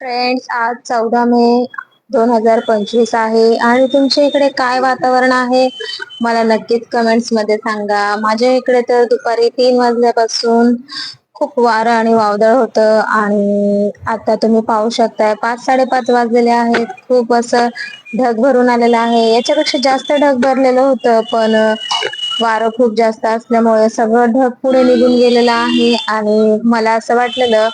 Friends आज चौदा मे दोन हजार पंचवीस आहे. आणि तुमच्या इकडे काय वातावरण आहे? मला नक्कीच कमेंट्समध्ये सांगा. माझ्या इकडे तर दुपारी तीन वाजल्यापासून खूप वारं आणि वावदळ होतं आणि आता तुम्ही पाहू शकताय पाच साडेपाच वाजलेले आहेत. खूप असं ढग भरून आलेलं आहे. याच्यापेक्षा जास्त ढग भरलेलं होतं पण वारं खूप जास्त असल्यामुळे सगळं ढग पुढे निघून गेलेलं आहे. आणि मला असं वाटलेलं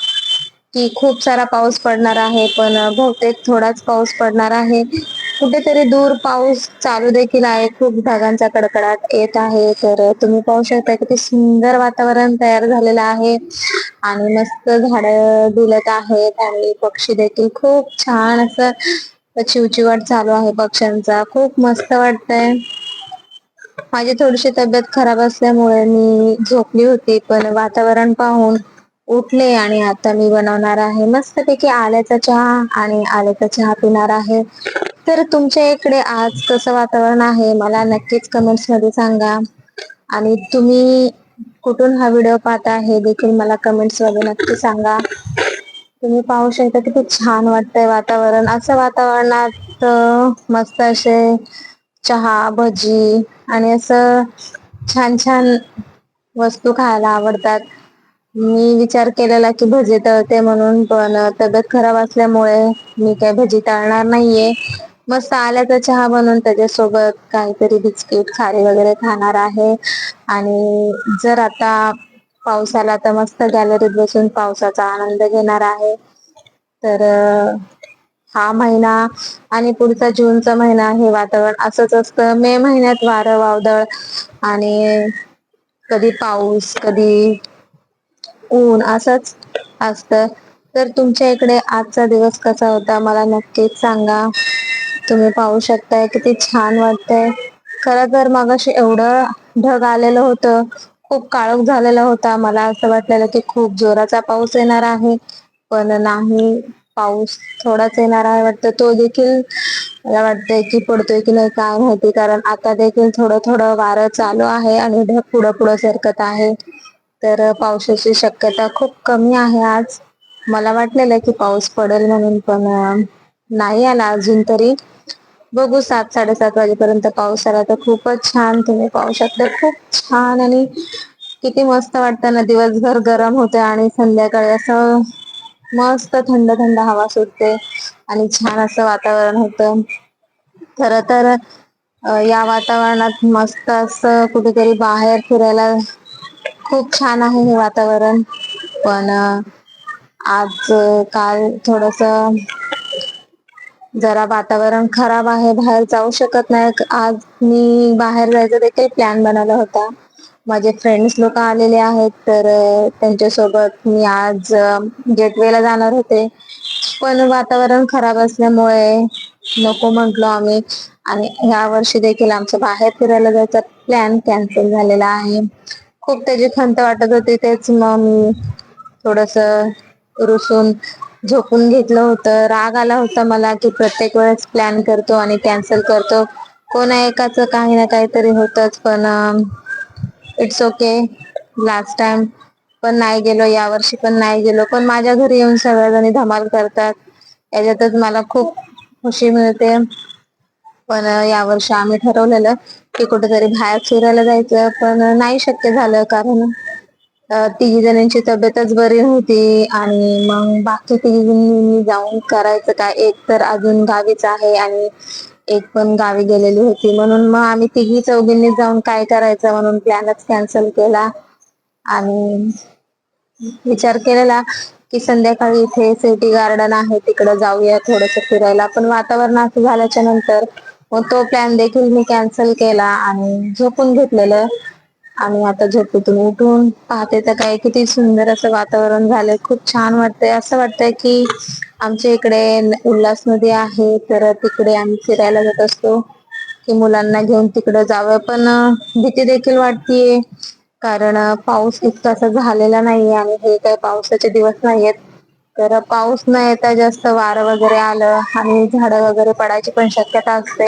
की खूप सारा पाऊस पडणार आहे पण बहुतेक थोडाच पाऊस पडणार आहे. कुठेतरी दूर पाऊस चालू देखील आहे. खूप ढगांचा कडकडाट येत आहे. तर तुम्ही पाहू शकता किती सुंदर वातावरण तयार झालेलं आहे. आणि मस्त झाड डुलत आहेत आणि पक्षी देखील खूप छान असं चिवचिवाट चालू आहे पक्ष्यांचा. खूप मस्त वाटतंय. माझी थोडीशी तब्येत खराब असल्यामुळे मी झोपली होती पण वातावरण पाहून उठले आणि आता मी बनवणार आहे. मस्तपैकी आल्याचा चहा आणि आल्याचा चहा पिणार आहे. तर तुमच्या इकडे आज कसं वातावरण आहे? मला नक्कीच कमेंट्समध्ये सांगा. आणि तुम्ही कुठून हा व्हिडिओ पाहता हे देखील मला कमेंट्समध्ये नक्की सांगा. तुम्ही पाहू शकता किती छान वाटतंय वातावरण. असं वातावरणात मस्त असे चहा भजी आणि असं छान छान वस्तू खायला आवडतात. मी विचार केलेला की भजी तळते म्हणून पण तब्येत खराब असल्यामुळे मी काय भजी तळणार नाहीये. मस्त आल्याचा चहा बनवून त्याच्यासोबत काहीतरी बिस्किट खारी वगैरे खाणार आहे. आणि जर आता पाऊस आला तर मस्त गॅलरीत बसून पावसाचा आनंद घेणार आहे. तर हा महिना आणि पुढचा जूनचा महिना हे वातावरण असंच असतं. मे महिन्यात वारं वावदळ आणि कधी पाऊस कधी ऊन असंच असत. तर तुमच्या इकडे आजचा दिवस कसा होता? मला नक्कीच सांगा. तुम्ही पाहू शकताय किती छान वाटतंय. खर तर मगाशी एवढं ढग आलेलं होतं. खूप काळोख झालेला होता. मला असं वाटलेलं की खूप जोराचा पाऊस येणार आहे. पण नाही पाऊस थोडाच येणार आहे वाटतं. तो देखील मला वाटतंय की पडतोय की नाही काय माहिती. कारण आता देखील थोडं थोडं वारं चालू आहे आणि ढग पुढं पुढं सरकत आहे. तर पावसाची शक्यता खूप कमी आहे आज. मला वाटलेलं की पाऊस पडेल म्हणून पण नाही आला अजून तरी. बघू सात साडेसात वाजेपर्यंत पाऊस आला तर खूपच छान. तुम्ही पाहू शकता खूप छान आणि किती मस्त वाटतं ना दिवसभर गरम होते आणि संध्याकाळी असं मस्त थंड थंड हवा सुटते आणि छान असं वातावरण होतं. खर तर या वातावरणात मस्त असं कुठेतरी बाहेर फिरायला खूप छान आहे हे वातावरण. पण आज काल थोडस जरा वातावरण खराब आहे बाहेर जाऊ शकत नाही. आज मी बाहेर जायचं देखील प्लॅन बनवला होता. माझे फ्रेंड्स लोक आलेले आहेत तर त्यांच्यासोबत मी आज गेटवेला जाणार होते. पण वातावरण खराब असल्यामुळे नको म्हंटलो आम्ही. आणि ह्या वर्षी देखील आमचं बाहेर फिरायला जायचा प्लॅन कॅन्सल झालेला आहे. खूप त्याची खंत वाटत होती तेच मग मी थोडस रुसून झोपून घेतलं होतं. राग आला होता मला की प्रत्येक वेळेस प्लॅन करतो आणि कॅन्सल करतो. कोणा एकाच काही ना काहीतरी होतच पण इट्स ओके लास्ट टाइम पण नाही गेलो या वर्षी पण नाही गेलो. पण माझ्या घरी येऊन सगळ्याजणी धमाल करतात. याच्यातच मला खूप खुशी मिळते. पण या वर्षी आम्ही ठरवलेलं की कुठेतरी बाहेर फिरायला जायचं पण नाही शक्य झालं कारण तिघी जणांची तब्येतच बरी होती आणि मग बाकी तिघी जणी जाऊन करायचं काय? एक तर अजून गावीच आहे आणि एक पण गावी गेलेली होती. म्हणून मग आम्ही तिघी चौघींनी जाऊन काय करायचं म्हणून प्लॅनच कॅन्सल केला आणि विचार केलेला की संध्याकाळी इथे सिटी गार्डन आहे तिकडे जाऊया थोडस फिरायला. पण वातावरण असं झाल्याच्यानंतर मग तो प्लॅन देखील मी कॅन्सल केला आणि झोपून घेतलेलं. आणि आता झोपेतून उठून पाहते तर काय किती सुंदर असं वातावरण झालंय. खूप छान वाटतंय. असं वाटतंय की आमच्या इकडे उल्हास नदी आहे तर तिकडे आम्ही फिरायला जात असतो. की मुलांना घेऊन तिकडे जावं. पण भीती देखील वाटतीये. कारण पाऊस इतकासा झालेला नाहीये आणि हे काही पावसाचे दिवस नाहीयेत. तर पाऊस न येता जास्त वारं वगैरे आलं आणि झाडं वगैरे पडायची पण शक्यता असते.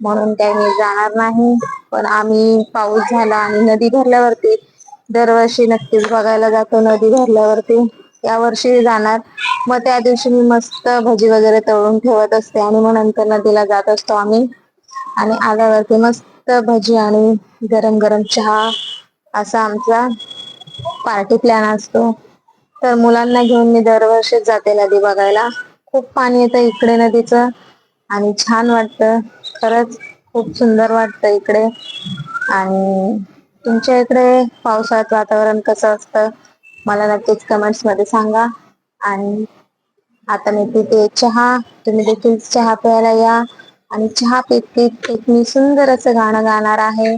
म्हणून काही मी जाणार नाही. पण आम्ही पाऊस झाला आणि नदी भरल्यावरती दरवर्षी नक्कीच बघायला जातो नदी भरल्यावरती. या वर्षी जाणार. मग त्या दिवशी मी मस्त भजी वगैरे तळून ठेवत असते आणि मग नंतर नदीला जात असतो आम्ही. आणि आल्यावरती मस्त भजी आणि गरम गरम चहा असा आमचा पार्टी प्लॅन असतो. तर मुलांना घेऊन मी दरवर्षीच जाते नदी बघायला. खूप पाणी येतं इकडे नदीचं आणि छान वाटतं. खरंच खूप सुंदर वाटतं इकडे. आणि तुमच्या इकडे पावसाळ्यात वातावरण कसं असतं? मला नक्कीच कमेंट्समध्ये सांगा. आणि आता मी पिते चहा. तुम्ही देखील चहा प्यायला या. आणि चहा पित एक मी सुंदर असं गाणं गाणार आहे.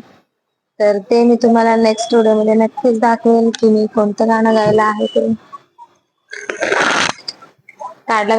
तर ते मी तुम्हाला नेक्स्ट व्हिडिओमध्ये नक्कीच दाखवेल की मी कोणतं गाणं गायला आहे ते. Tại là